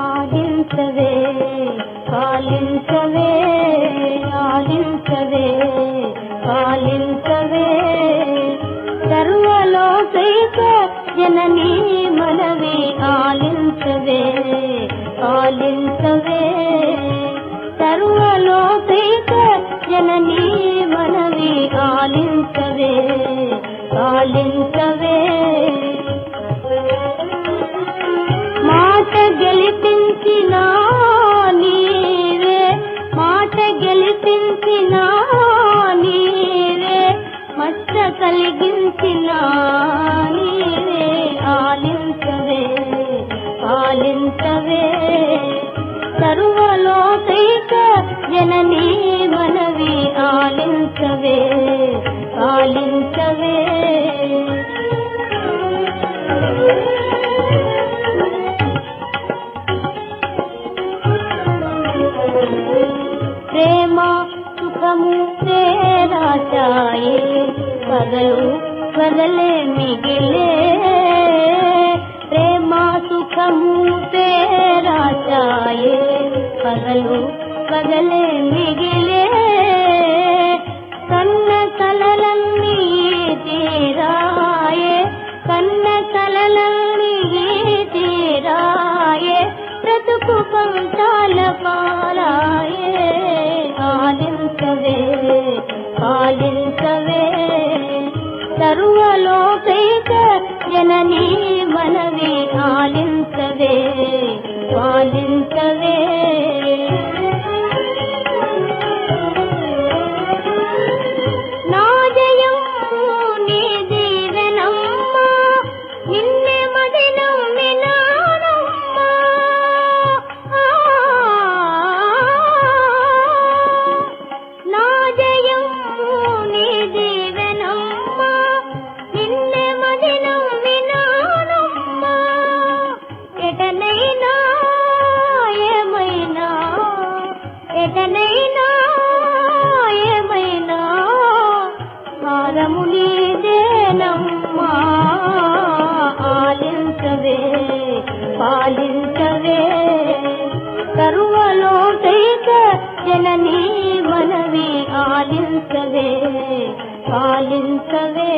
ఆలించవే పాలించవే ఆలించవే పాలించవే. సర్వలోకైక జననీ మనవి ఆలించవే పాలించవే మాట గెలిపించిన నీవే మాట గెలిపించిన నీవే మచ్చ కలిగించిన నీవే. ఆలించవే పాలించవే సర్వలోకైక జననీ మనవి ఆలించవే పాలించవే ప్రేమ సుఖము తేరాచాయే పగలు పగలే మిగిలే. ప్రేమ సుఖము తేరాచాయే పగలు పగలే మిగిలే కన్న కలలన్నీ తీరాయే కన్న కలలన్నీ తీరాయే బ్రతుకు పంచాల పారాయే ఆలించవే పాలించవే సర్వలోకైక జననీ మనవి ఆలించవే పాలించవే జననీ మనవి ఆలించవే పాలించవే